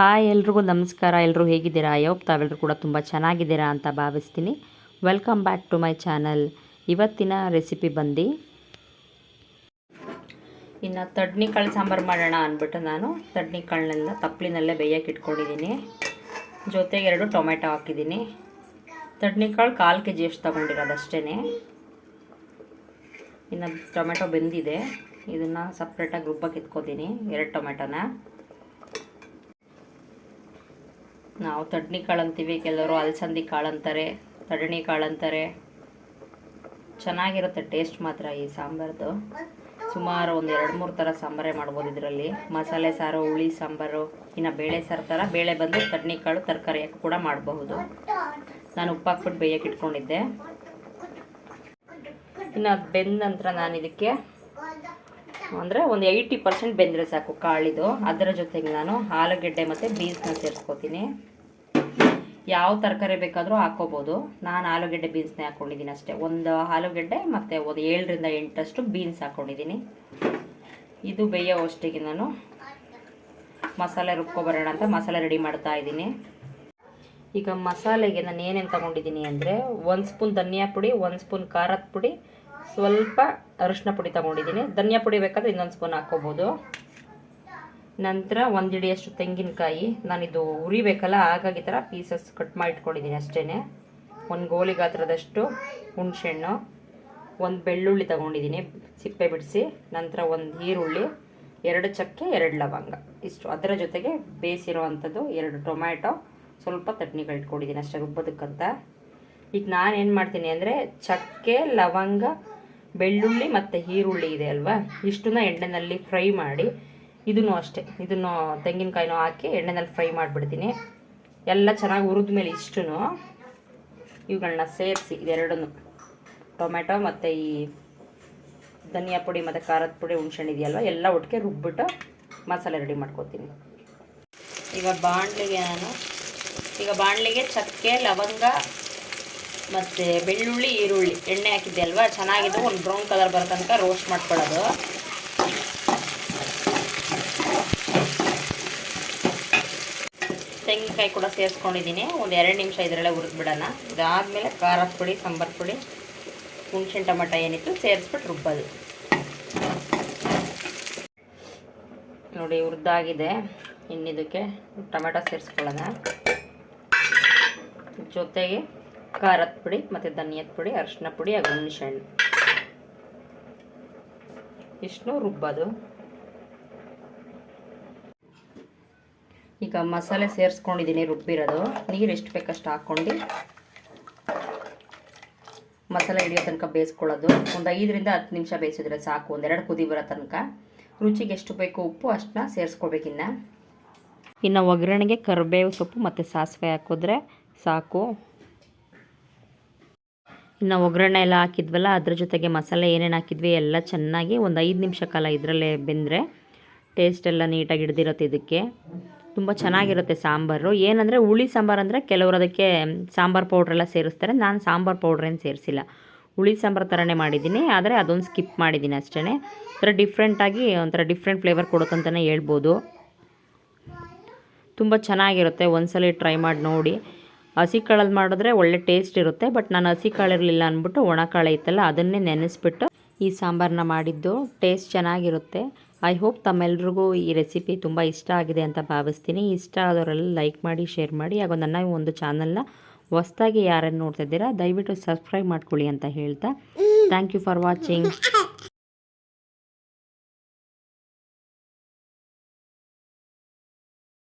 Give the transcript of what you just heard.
Hi ಎಲ್ರಿಗೂ ನಮಸ್ಕಾರ. ಎಲ್ಲರೂ ಹೇಗಿದ್ದೀರಾ? ಯೋಪ್ ತಾವೆಲ್ಲರೂ ಕೂಡ ತುಂಬ ಚೆನ್ನಾಗಿದ್ದೀರಾ ಅಂತ ಭಾವಿಸ್ತೀನಿ. Welcome back to my channel ಇವತ್ತಿನ ರೆಸಿಪಿ ಬಂದು ಇನ್ನು ತಡ್ನಿ ಕಾಳು ಸಾಂಬಾರು ಮಾಡೋಣ ಅಂದ್ಬಿಟ್ಟು ನಾನು. ತಡ್ನಿ ಕಾಳನ್ನೆಲ್ಲ ತಪ್ಪಲಿನಲ್ಲೇ ಬೇಯಕ್ಕೆ ಇಟ್ಕೊಂಡಿದ್ದೀನಿ. ಜೊತೆಗೆ ಎರಡು ಟೊಮೆಟೊ ಹಾಕಿದ್ದೀನಿ. ತಡ್ನಿ ಕಾಳು ಕಾಲು ಕೆ ಜಿ ಅಷ್ಟು ತೊಗೊಂಡಿರೋದು ಅಷ್ಟೇ ಇನ್ನು ಟೊಮೆಟೊ ಬೆಂದಿದೆ. ಇದನ್ನು ಸಪ್ರೇಟಾಗಿ ರುಬ್ಬಕ್ಕೆ ಇಟ್ಕೋತೀನಿ. ಎರಡು ಟೊಮೆಟೊನ. ನಾವು ತಡ್ನಿ ಕಾಳು ಅಂತೀವಿ ಕೆಲವರು ಅಲಸಂದಿ ಕಾಳು ಅಂತಾರೆ ತಡಣಿ ಕಾಳು ಅಂತಾರೆ ಚೆನ್ನಾಗಿರುತ್ತೆ ಟೇಸ್ಟ್ ಮಾತ್ರ ಈ ಸಾಂಬಾರ್ದು. ಸುಮಾರು ಒಂದು ಎರಡು ಮೂರು ಥರ ಸಾಂಬಾರೇ ಮಾಡ್ಬೋದು ಇದರಲ್ಲಿ. ಮಸಾಲೆ ಸಾರು, ಹುಳಿ ಸಾಂಬಾರು, ಇನ್ನು ಬೇಳೆ ಸಾರು ಥರ ಬೇಳೆ ಬಂದು ತಡ್ನಿ ಕಾಳು, ತರಕಾರಿ ಕೂಡ ಮಾಡಬಹುದು. ನಾನು ಉಪ್ಪು ಹಾಕ್ಬಿಟ್ಟು ಬೇಯಕ್ಕೆ ಇಟ್ಕೊಂಡಿದ್ದೆ. ಇನ್ನು ಅದು ಬೆಂದ ನಂತರ ನಾನು ಇದಕ್ಕೆ ಅಂದರೆ ಒಂದು ಏಯ್ಟಿ ಪರ್ಸೆಂಟ್ ಬೆಂದರೆ ಸಾಕು ಕಾಳಿದು. ಅದರ ಜೊತೆಗೆ ನಾನು ಆಲೂಗೆಡ್ಡೆ ಮತ್ತು ಬೀನ್ಸ್ನ ಸೇರಿಸ್ಕೊತೀನಿ. ಯಾವ ತರಕಾರಿ ಬೇಕಾದರೂ ಹಾಕ್ಕೋಬೋದು. ನಾನು ಆಲೂಗಡ್ಡೆ ಬೀನ್ಸ್ನೇ ಹಾಕ್ಕೊಂಡಿದ್ದೀನಿ ಅಷ್ಟೇ. ಒಂದು ಆಲೂಗೆಡ್ಡೆ ಮತ್ತು ಒಂದು ಏಳರಿಂದ ಎಂಟಷ್ಟು ಬೀನ್ಸ್ ಹಾಕ್ಕೊಂಡಿದ್ದೀನಿ ಇದು ಬೇಯೋ ಅಷ್ಟಿಗೆ ನಾನು ಮಸಾಲೆ ರುಬ್ಕೊಬರೋಣ ಅಂತ ಮಸಾಲೆ ರೆಡಿ ಮಾಡ್ತಾ ಇದ್ದೀನಿ. ಈಗ ಮಸಾಲೆಗೆ ನಾನು ಏನೇನು ತಗೊಂಡಿದ್ದೀನಿ ಅಂದರೆ ಒಂದು ಸ್ಪೂನ್ ಧನಿಯಾ ಪುಡಿ, ಒಂದು ಸ್ಪೂನ್ ಖಾರದ ಪುಡಿ, ಸ್ವಲ್ಪ ಅರಿಶಿನ ಪುಡಿ ತಗೊಂಡಿದ್ದೀನಿ. ಧನಿಯಾ ಪುಡಿ ಬೇಕಾದರೆ ಇನ್ನೊಂದು ಸ್ಪೂನ್ ಹಾಕ್ಕೋಬೋದು. ನಂತರ ಒಂದು ಹಿಡಿಯಷ್ಟು ತೆಂಗಿನಕಾಯಿ ನಾನಿದು ಉರಿಬೇಕಲ್ಲ, ಹಾಗಾಗಿ ಥರ ಪೀಸಸ್ ಕಟ್ ಮಾಡಿ ಇಟ್ಕೊಂಡಿದ್ದೀನಿ ಅಷ್ಟೇ ಒಂದು ಗೋಲಿ ಗಾತ್ರದಷ್ಟು ಹುಣಸೆಹಣ್ಣು, ಒಂದು ಬೆಳ್ಳುಳ್ಳಿ ತಗೊಂಡಿದ್ದೀನಿ ಸಿಪ್ಪೆ ಬಿಡಿಸಿ, ನಂತರ ಒಂದು ಈರುಳ್ಳಿ, ಎರಡು ಚಕ್ಕೆ, ಎರಡು ಲವಂಗ. ಇಷ್ಟು ಅದರ ಜೊತೆಗೆ ಬೇಯಿಸಿರುವಂಥದ್ದು ಎರಡು ಟೊಮ್ಯಾಟೊ, ಸ್ವಲ್ಪ ತಟ್ನಿಗಳು ಇಟ್ಕೊಂಡಿದ್ದೀನಿ ಅಷ್ಟೇ ರುಬ್ಬೋದಕ್ಕಂತ. ಈಗ ನಾನು ಏನು ಮಾಡ್ತೀನಿ ಅಂದರೆ ಚಕ್ಕೆ, ಲವಂಗ, ಬೆಳ್ಳುಳ್ಳಿ ಮತ್ತು ಈರುಳ್ಳಿ ಇದೆ ಅಲ್ವಾ? ಇಷ್ಟನ್ನ ಎಣ್ಣೆಯಲ್ಲಿ ಫ್ರೈ ಮಾಡಿ ಇದನ್ನು ಅಷ್ಟೇ, ಇದನ್ನು ತೆಂಗಿನಕಾಯಿನೂ ಹಾಕಿ ಎಣ್ಣೆನಲ್ಲಿ ಫ್ರೈ ಮಾಡಿಬಿಡ್ತೀನಿ. ಎಲ್ಲ ಚೆನ್ನಾಗಿ ಹುರಿದ ಮೇಲೆ ಇಷ್ಟು ಇವುಗಳನ್ನ ಸೇರಿಸಿ ಇದೆರಡನ್ನು. ಟೊಮೆಟೊ ಮತ್ತು ಈ ಧನಿಯಾ ಪುಡಿ ಮತ್ತು ಖಾರದ ಪುಡಿ, ಹುಣ್ಸೆಹಣ್ಣು ಇದೆಯಲ್ವ, ಎಲ್ಲ ಒಟ್ಟಿಗೆ ರುಬ್ಬಿಟ್ಟು ಮಸಾಲೆ ರೆಡಿ ಮಾಡ್ಕೊತೀನಿ. ಈಗ ಬಾಣಲಿಗೆ ನಾನು, ಈಗ ಬಾಣಲಿಗೆ ಚಕ್ಕೆ, ಲವಂಗ ಮತ್ತು ಬೆಳ್ಳುಳ್ಳಿ, ಈರುಳ್ಳಿ, ಎಣ್ಣೆ ಹಾಕಿದ್ದೆ ಅಲ್ವಾ, ಚೆನ್ನಾಗಿದ್ದು, ಒಂದು ಬ್ರೌನ್ ಕಲರ್ ಬರೋ ರೋಸ್ಟ್ ಮಾಡ್ಕೊಳ್ಳೋದು. ತೆಂಗಿನಕಾಯಿ ಕೂಡ ಸೇರಿಸ್ಕೊಂಡಿದ್ದೀನಿ. ಒಂದು ಎರಡು ನಿಮಿಷ ಇದರಲ್ಲೇ ಹುರಿದ್ಬಿಡೋಣ. ಇದಾದಮೇಲೆ ಖಾರದ ಪುಡಿ, ಸಾಂಬಾರು ಪುಡಿ ಹುಣ್ಸಿನ ಟೊಮೆಟೊ ಏನಿತ್ತು ಸೇರಿಸ್ಬಿಟ್ಟು ರುಬ್ಬೋದು. ನೋಡಿ, ಹುರಿದಾಗಿದೆ. ಇನ್ನಿದಕ್ಕೆ ಟೊಮೆಟೊ ಸೇರಿಸ್ಕೊಳ್ಳೋಣ. ಜೊತೆಗೆ ಖಾರದ ಪುಡಿ ಮತ್ತು ಧನಿಯದ ಪುಡಿ, ಅರಿಶಿನ ಪುಡಿ, ಹಾಗೂ ಹುಣಸೆಹಣ್ಣು. ಇಷ್ಟು ರುಬ್ಬೋದು. ಈಗ ಮಸಾಲೆ ಸೇರಿಸ್ಕೊಂಡಿದ್ದೀನಿ, ರುಬ್ಬಿರೋದು. ನೀರು ಎಷ್ಟು ಬೇಕಷ್ಟು ಹಾಕ್ಕೊಂಡು ಮಸಾಲೆ ಹಿಡಿಯೋ ತನಕ ಬೇಯಿಸ್ಕೊಳ್ಳೋದು. ಒಂದು ಐದರಿಂದ ಹತ್ತು ನಿಮಿಷ ಬೇಯಿಸಿದ್ರೆ ಸಾಕು ಒಂದೆರಡು ಕುದಿ ಬರೋ ತನಕ. ರುಚಿಗೆ ಎಷ್ಟು ಬೇಕು ಉಪ್ಪು, ಅಷ್ಟನ್ನ ಸೇರಿಸ್ಕೊಬೇಕಿನ್ನ ಇನ್ನು. ಒಗ್ಗರಣೆಗೆ ಕರಿಬೇವು ಸೊಪ್ಪು ಮತ್ತು ಸಾಸಿವೆ ಹಾಕಿದ್ರೆ ಸಾಕು. ಇನ್ನು ಒಗ್ಗರಣೆ ಎಲ್ಲ ಹಾಕಿದ್ವಲ್ಲ, ಅದ್ರ ಜೊತೆಗೆ ಮಸಾಲೆ ಏನೇನು ಹಾಕಿದ್ವಿ ಎಲ್ಲ ಚೆನ್ನಾಗಿ ಒಂದು ಐದು ನಿಮಿಷ ಕಾಲ ಇದರಲ್ಲೇ ಬೆಂದರೆ ಟೇಸ್ಟ್ ಎಲ್ಲ ನೀಟಾಗಿ ಹಿಡ್ದಿರುತ್ತೆ ಇದಕ್ಕೆ. ತುಂಬ ಚೆನ್ನಾಗಿರುತ್ತೆ ಸಾಂಬಾರು. ಏನಂದರೆ ಹುಳಿ ಸಾಂಬಾರು ಅಂದರೆ ಕೆಲವರು ಅದಕ್ಕೆ ಸಾಂಬಾರು ಪೌಡ್ರೆಲ್ಲ ಸೇರಿಸ್ತಾರೆ. ನಾನು ಸಾಂಬಾರು ಪೌಡ್ರೇನು ಸೇರಿಸಿಲ್ಲ. ಹುಳಿ ಸಾಂಬಾರು ಥರನೇ ಮಾಡಿದ್ದೀನಿ. ಆದರೆ ಅದೊಂದು ಸ್ಕಿಪ್ ಮಾಡಿದ್ದೀನಿ ಅಷ್ಟೇ ಒಂಥರ ಡಿಫ್ರೆಂಟಾಗಿ ಒಂಥರ ಡಿಫ್ರೆಂಟ್ ಫ್ಲೇವರ್ ಕೊಡುತ್ತಂತಲೇ ಹೇಳ್ಬೋದು. ತುಂಬ ಚೆನ್ನಾಗಿರುತ್ತೆ. ಒಂದ್ಸಲ ಟ್ರೈ ಮಾಡಿ ನೋಡಿ. ಹಸಿ ಕಾಳಲ್ಲಿ ಮಾಡಿದ್ರೆ ಒಳ್ಳೆ ಟೇಸ್ಟ್ ಇರುತ್ತೆ. ಬಟ್ ನಾನು ಹಸಿ ಕಾಳು ಇರಲಿಲ್ಲ ಅಂದ್ಬಿಟ್ಟು ಒಣ ಕಾಳು ಇತ್ತಲ್ಲ ಅದನ್ನೇ ನೆನೆಸ್ಬಿಟ್ಟು ಈ ಸಾಂಬಾರನ್ನ ಮಾಡಿದ್ದು. ಟೇಸ್ಟ್ ಚೆನ್ನಾಗಿರುತ್ತೆ. ಐ ಹೋಪ್ ತಮ್ಮೆಲ್ರಿಗೂ ಈ ರೆಸಿಪಿ ತುಂಬ ಇಷ್ಟ ಆಗಿದೆ ಅಂತ ಭಾವಿಸ್ತೀನಿ. ಇಷ್ಟ ಆದವರೆಲ್ಲ ಲೈಕ್ ಮಾಡಿ ಶೇರ್ ಮಾಡಿ. ಹಾಗೂ ನನ್ನ ಒಂದು ಚಾನಲ್ನ ಹೊಸ್ದಾಗಿ ಯಾರನ್ನು ನೋಡ್ತಾ ಇದ್ದೀರಾ, ದಯವಿಟ್ಟು ಸಬ್ಸ್ಕ್ರೈಬ್ ಮಾಡ್ಕೊಳ್ಳಿ ಅಂತ ಹೇಳ್ತಾ. Thank you for watching